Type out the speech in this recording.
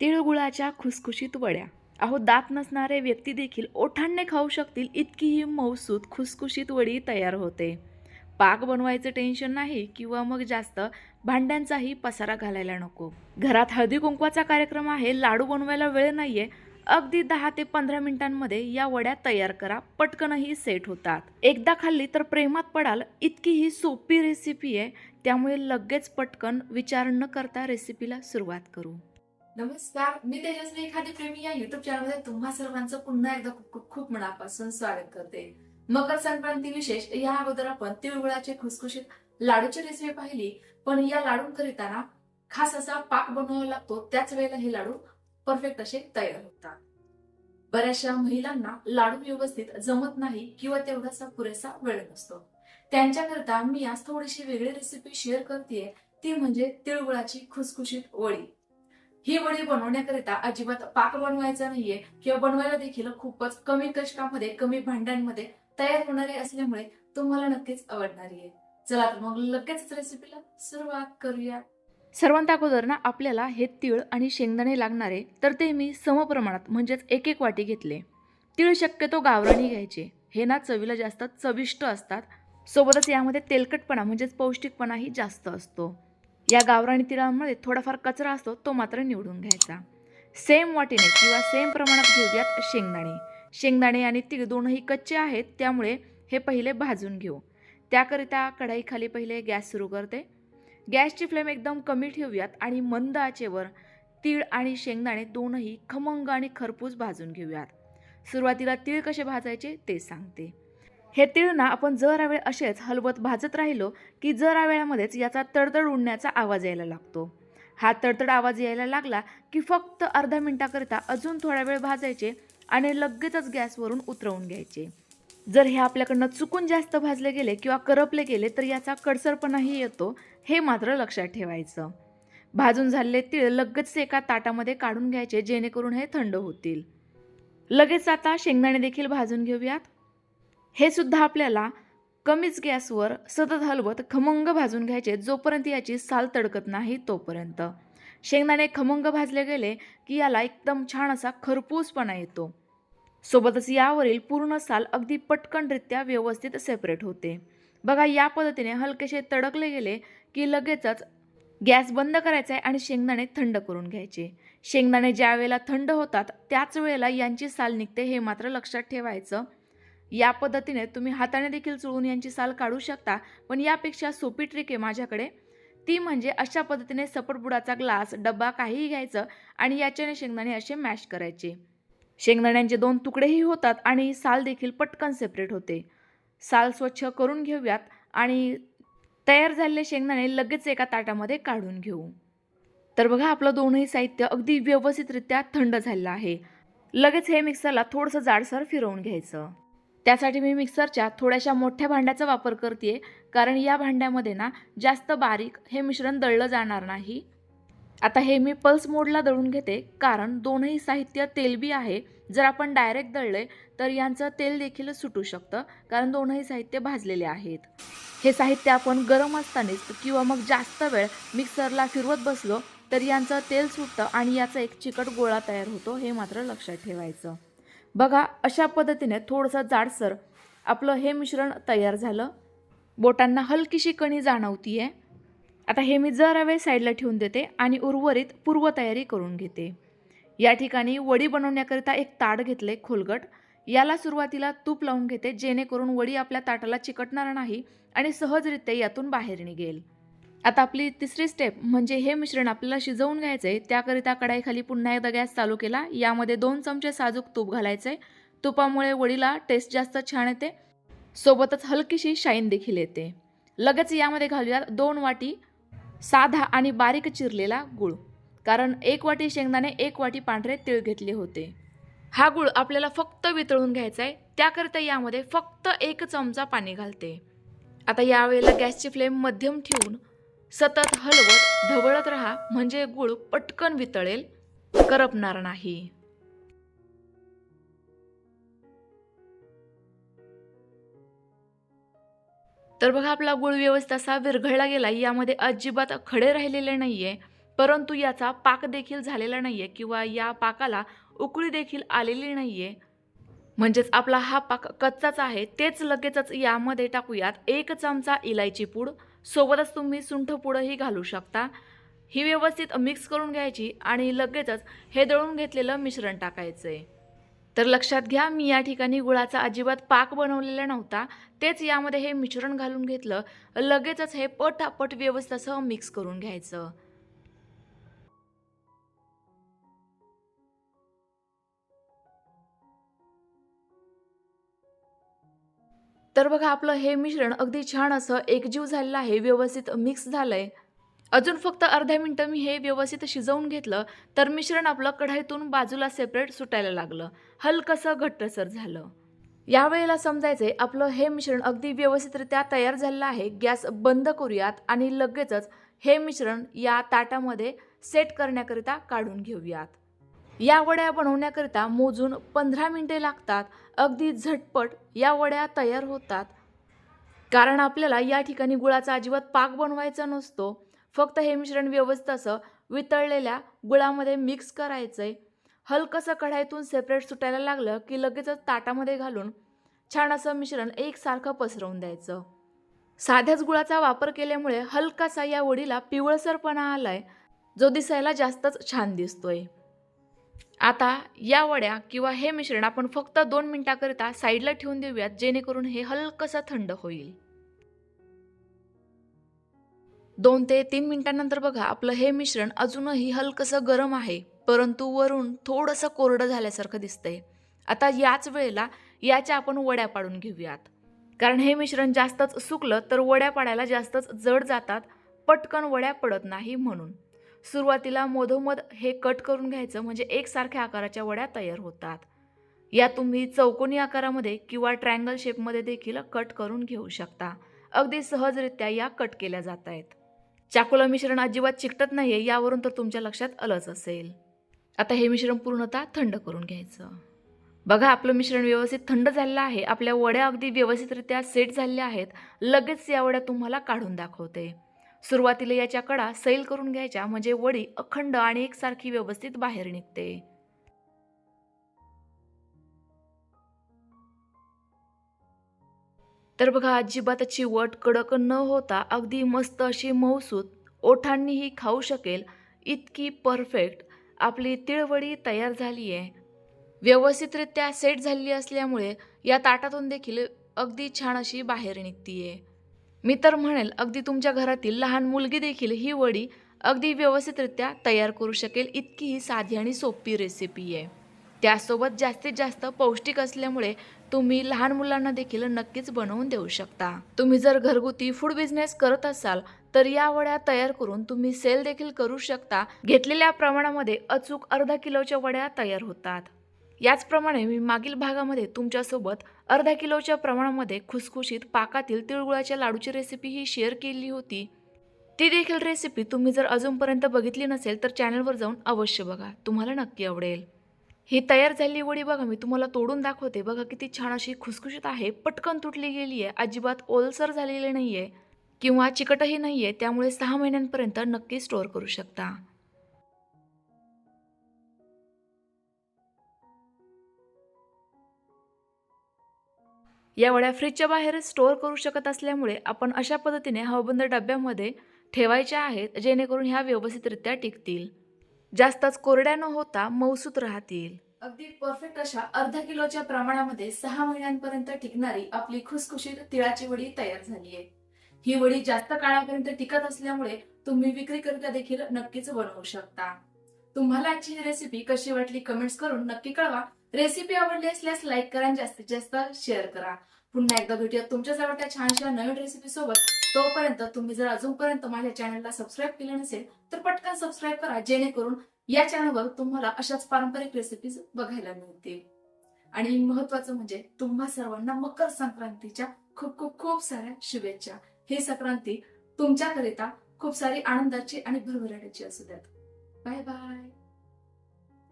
तिळगुळाच्या खुसखुशीत वड्या. अहो दात नसणारे व्यक्ती देखील ओठांनी खाऊ शकतील इतकी ही मौसूद खुसखुशीत वडी तयार होते. पाक बनवायचं टेन्शन नाही किंवा मग जास्त भांड्यांचाही पसारा घालायला नको. घरात हळदी कुंकवाचा कार्यक्रम आहे लाडू बनवायला वेळ नाहीये. अगदी दहा ते पंधरा मिनिटांमध्ये या वड्या तयार करा पटकनही सेट होतात. एकदा खाल्ली तर प्रेमात पडाल इतकी ही सोपी रेसिपी आहे. त्यामुळे लगेच पटकन विचार न करता रेसिपीला सुरुवात करू. नमस्कार मी तेजस्वी एखादी प्रेमी या युट्यूब चॅनलमध्ये तुम्हा सर्वांचं पुन्हा एकदा खूप खूप मनापासून स्वागत करते. मकर संक्रांती विशेष या अगोदर आपण तिळगुळाचे खुसखुशीत लाडूची रेसिपी पाहिली. पण या लाडू करिताना खास असा पाक बनवावा लागतो त्याच वेळेला हे लाडू परफेक्ट असे तयार होतात. बऱ्याचशा महिलांना लाडू व्यवस्थित जमत नाही किंवा तेवढासा पुरेसा वेळ नसतो. त्यांच्याकरता मी आज थोडीशी वेगळी रेसिपी शेअर करते ती म्हणजे तिळगुळाची खुसखुशीत वळी ही वडी बनवण्याकरिता अजिबात पाक बनवायचा नाहीये. किंवा बनवायला देखील खूपच कमी कष्टामध्ये कमी भांड्यांमध्ये तयार होणारे असल्यामुळे तुम्हाला नक्कीच आवडणारी आहे चला तर मग लगेच रेसिपीला सुरुवात करूया. सर्वांत अगोदर ना आपल्याला हे तीळ आणि शेंगदाणे लागणारे तर ते मी समप्रमाणात म्हणजेच एक एक वाटी घेतले. तीळ शक्यतो गावराणी घ्यायचे. हे ना चवीला जास्त चविष्ट असतात. सोबतच यामध्ये तेलकटपणा म्हणजेच पौष्टिकपणाही जास्त असतो. या गावराणी तिळांमध्ये थोडाफार कचरा असतो तो मात्र निवडून घ्यायचा. सेम वाटीने किंवा सेम प्रमाणात घेऊयात शेंगदाणे. शेंगदाणे आणि तीळ दोनही कच्चे आहेत त्यामुळे हे पहिले भाजून घेऊ. त्याकरिता कढाईखाली पहिले गॅस सुरू करते. गॅसची फ्लेम एकदम कमी ठेवूयात आणि मंद आचेवर तीळ आणि शेंगदाणे दोनही खमंग आणि खरपूस भाजून घेऊयात. सुरुवातीला तीळ कसे भाजायचे ते सांगते. हे तिळना आपण जरा वेळ असेच हलवत भाजत राहिलो की जरा वेळामध्येच याचा तडतड उडण्याचा आवाज यायला लागतो. हा तडतड आवाज यायला लागला की फक्त अर्धा मिनिटाकरिता अजून थोडा वेळ भाजायचे आणि लगेचच गॅसवरून उतरवून घ्यायचे. जर हे आपल्याकडनं चुकून जास्त भाजले गेले किंवा करपले गेले तर याचा कडसरपणाही येतो हे मात्र लक्षात ठेवायचं. भाजून झालेले तीळ लगेच एका ताटामध्ये काढून घ्यायचे जेणेकरून हे थंड होतील. लगेच आता शेंगदाणे देखील भाजून घेऊयात. हे सुद्धा आपल्याला कमीच गॅसवर सतत हलवत खमंग भाजून घ्यायचे जोपर्यंत याची साल तडकत नाही तोपर्यंत. शेंगदाणे खमंग भाजले गेले की याला एकदम छान असा खरपूसपणा येतो. सोबतच यावरील पूर्ण साल अगदी पटकनरित्या व्यवस्थित सेपरेट होते. बघा या पद्धतीने हलकेसे तडकले गेले की लगेचच गॅस बंद करायचा आहे आणि शेंगदाणे थंड करून घ्यायचे. शेंगदाणे ज्या वेळेला थंड होतात त्याच वेळेला यांची साल निघते हे मात्र लक्षात ठेवायचं या पद्धतीने तुम्ही हाताने देखील चुळून यांची साल काढू शकता पण यापेक्षा सोपी ट्रिक आहे माझ्याकडे. ती म्हणजे अशा पद्धतीने सपटबुडाचा ग्लास डब्बा काहीही घ्यायचं आणि याच्याने शेंगदाणे असे मॅश करायचे. शेंगदाण्यांचे दोन तुकडेही होतात आणि साल देखील पटकन सेपरेट होते. साल स्वच्छ करून घेऊयात आणि तयार झालेले शेंगदाणे लगेच एका ताटामध्ये काढून घेऊ. तर बघा आपलं दोनही साहित्य अगदी व्यवस्थितरित्या थंड झालेलं आहे. लगेच हे मिक्सरला थोडंसं जाडसर फिरवून घ्यायचं. त्यासाठी मी मिक्सरच्या थोड्याशा मोठ्या भांड्याचा वापर करते कारण या भांड्यामध्ये ना जास्त बारीक हे मिश्रण दळलं जाणार नाही. आता हे मी पल्स मोडला दळून घेते कारण दोनही साहित्य तेलबी आहे. जर आपण डायरेक्ट दळले तर यांचं तेल देखील सुटू शकतं कारण दोनही साहित्य भाजलेले आहेत. हे साहित्य आपण गरम असतानाच किंवा मग जास्त वेळ मिक्सरला फिरवत बसलो तर यांचं तेल सुटतं आणि याचा एक चिकट गोळा तयार होतो हे मात्र लक्षात ठेवायचं. बघा अशा पद्धतीने थोडंसं जाडसर आपलं हे मिश्रण तयार झालं. बोटांना हलकीशी कणी जाणवती आहे आता हे मी जरा वेळ साईडला ठेवून देते आणि उर्वरित पूर्वतयारी करून घेते. या ठिकाणी वडी बनवण्याकरिता एक ताट घेतले खोलगट. याला सुरुवातीला तूप लावून घेते जेणेकरून वडी आपल्या ताटाला चिकटणार नाही आणि सहजरित्या यातून बाहेर निघेल. आता आपली तिसरी स्टेप म्हणजे हे मिश्रण आपल्याला शिजवून घ्यायचं आहे त्याकरिता कढाईखाली पुन्हा एकदा गॅस चालू केला. यामध्ये दोन चमचे साजूक तूप घालायचं आहे तुपामुळे वडीला टेस्ट जास्त छान येते. सोबतच हलकीशी शाईन देखील येते. लगेच यामध्ये घालूयात दोन वाटी साधा आणि बारीक चिरलेला गुळ. कारण एक वाटी शेंगदाणे एक वाटी पांढरे तीळ घेतले होते. हा गुळ आपल्याला फक्त वितळून घ्यायचा आहे त्याकरिता यामध्ये फक्त एक चमचा पाणी घालते. आता यावेळेला गॅसची फ्लेम मध्यम ठेवून सतत हलवत ढवळत राहा म्हणजे गुळ पटकन वितळेल करपणार नाही. तर बघा आपला गुळ व्यवस्थित असा विरघळला गेला यामध्ये अजिबात खडे राहिलेले नाहीये परंतु याचा पाक देखील झालेला नाहीये किंवा या पाकाला उकळी देखील आलेली नाहीये. म्हणजेच आपला हा पाक कच्चाच आहे तेच लगेचच यामध्ये टाकूयात. एक चमचा इलायची पूड सोबतच तुम्ही सुंठ घालू शकता. ही व्यवस्थित मिक्स करून घ्यायची आणि लगेचच हे दळून घेतलेलं मिश्रण टाकायचं आहे तर लक्षात घ्या मी या ठिकाणी गुळाचा अजिबात पाक बनवलेला नव्हता. तेच यामध्ये हे मिश्रण घालून घेतलं. लगेचच हे पटापट व्यवस्थित असं मिक्स करून घ्यायचं. तर बघा आपलं हे मिश्रण अगदी छान असं एकजीव झालेलं आहे व्यवस्थित मिक्स झालं आहे अजून फक्त अर्ध्या मिनटं मी हे व्यवस्थित शिजवून घेतलं तर मिश्रण आपलं कढाईतून बाजूला सेपरेट सुटायला लागलं. हलकंसं घट्टसर झालं. यावेळेला आहे आपलं हे मिश्रण अगदी व्यवस्थितरित्या तयार झालेलं आहे. गॅस बंद करूयात आणि लगेचच हे मिश्रण या ताटामध्ये सेट करण्याकरिता काढून घेऊयात. या वड्या बनवण्याकरिता मोजून पंधरा मिनिटे लागतात. अगदी झटपट या वड्या तयार होतात. कारण आपल्याला या ठिकाणी गुळाचा अजिबात पाक बनवायचा नसतो. फक्त हे मिश्रण व्यवस्थित असं वितळलेल्या गुळामध्ये मिक्स करायचं आहे हलकंसं कढाईतून सेपरेट सुटायला लागलं की लगेचच ताटामध्ये घालून छान असं मिश्रण एकसारखं पसरवून द्यायचं. साध्याच गुळाचा वापर केल्यामुळे हलकासा या वडीला पिवळसरपणा आलाय. जो दिसायला जास्तच छान दिसतोय. आता या वड्या किंवा हे मिश्रण आपण फक्त दोन मिनिटाकरिता साईडला ठेवून देऊयात जेणेकरून हे हलकसं थंड होईल. दोन ते तीन मिनिटांनंतर बघा आपलं हे मिश्रण अजूनही हलकसं गरम आहे परंतु वरून थोडंसं कोरडं झाल्यासारखं दिसतंय. आता याच वेळेला याच्या आपण वड्या पाडून घेऊयात. कारण हे मिश्रण जास्तच सुकलं तर वड्या पाडायला जास्तच जड जातात पटकन वड्या पडत नाही म्हणून. सुरुवातीला मधोमध हे कट करून घ्यायचं म्हणजे एकसारख्या आकाराच्या वड्या तयार होतात. या तुम्ही चौकोनी आकारामध्ये किंवा ट्रँगल शेपमध्ये देखील कट करून घेऊ शकता. अगदी सहजरित्या या कट केल्या जात आहेत. चाकूला मिश्रण अजिबात चिकटत नाही आहे यावरून तर तुमच्या लक्षात आलंच असेल. आता हे मिश्रण पूर्णतः थंड करून घ्यायचं. बघा आपलं मिश्रण व्यवस्थित थंड झालेलं आहे. आपल्या वड्या अगदी व्यवस्थितरित्या सेट झालेल्या आहेत. लगेच या वड्या तुम्हाला काढून दाखवते. सुरुवातीला याच्या कडा सैल करून घ्यायच्या म्हणजे वडी अखंड आणि एकसारखी व्यवस्थित बाहेर निघते. तर बघा अजिबात चिवट कडक न होता अगदी मस्त अशी मौसूत ओठांनीही खाऊ शकेल इतकी परफेक्ट आपली तिळवडी तयार झाली आहे व्यवस्थितरित्या सेट झालेली असल्यामुळे या ताटातून देखील अगदी छान अशी बाहेर निघतीये. मी तर म्हणेल अगदी तुमच्या घरातील लहान मुलगी देखील ही वडी अगदी व्यवस्थितरित्या तयार करू शकेल इतकी ही साधी आणि सोपी रेसिपी आहे. त्यासोबत जास्तीत जास्त पौष्टिक असल्यामुळे तुम्ही लहान मुलांना देखील नक्कीच बनवून देऊ शकता. तुम्ही जर घरगुती फूड बिझनेस करत असाल तर या वड्या तयार करून तुम्ही सेल देखील करू शकता. घेतलेल्या प्रमाणामध्ये अचूक अर्धा किलोच्या वड्या तयार होतात. याचप्रमाणे मी मागील भागामध्ये तुमच्यासोबत अर्धा किलोच्या प्रमाणामध्ये खुसखुशीत पाकातील तिळगुळाच्या लाडूची रेसिपी ही शेअर केली होती. ती देखील रेसिपी तुम्ही जर अजूनपर्यंत बघितली नसेल तर चॅनलवर जाऊन अवश्य बघा. तुम्हाला नक्की आवडेल. ही तयार झालेली वडी बघा मी तुम्हाला तोडून दाखवते. बघा किती छान अशी खुसखुशीत आहे. पटकन तुटली गेली आहे. अजिबात ओलसर झालेली नाही आहे किंवा चिकटही नाही आहे त्यामुळे सहा महिन्यांपर्यंत नक्की स्टोअर करू शकता. या वड्या फ्रीजच्या बाहेर स्टोअर करू शकत असल्यामुळे आपण अशा पद्धतीने हवाबंद डब्यामध्ये ठेवायच्या आहेत जेणेकरून ह्या व्यवस्थितरित्या टिकतील. जास्तच कोरड्या न होता मौसूत राहतील. अगदी परफेक्ट अशा अर्धा किलोच्या प्रमाणामध्ये सहा महिन्यांपर्यंत टिकणारी आपली खुसखुशीत तिळाची वडी तयार झाली आहे. ही वडी जास्त काळापर्यंत टिकत असल्यामुळे तुम्ही विक्रीकरिता देखील नक्कीच बनवू शकता. तुम्हाला आजची ही रेसिपी कशी वाटली कमेंट्स करून नक्की कळवा. रेसिपी आवडली असल्यास लाईक करा आणि जास्तीत जास्त शेअर करा. पुन्हा एकदा भेटूया तुमच्याच आवडत्या छानशा नवीन रेसिपी सोबत. तोपर्यंत तुम्ही जर अजूनपर्यंत माझ्या चॅनलला सबस्क्राईब केलं नसेल तर पटकन सबस्क्राईब करा जेणेकरून या चॅनलवर तुम्हाला अशाच पारंपरिक रेसिपीज बघायला मिळतील. आणि महत्वाचं म्हणजे तुम्हा सर्वांना मकर संक्रांतीच्या खूप खूप खूप साऱ्या शुभेच्छा. ही संक्रांती तुमच्याकरिता खूप सारी आनंदाची आणि भरभराटीची असू द्यात. Bye bye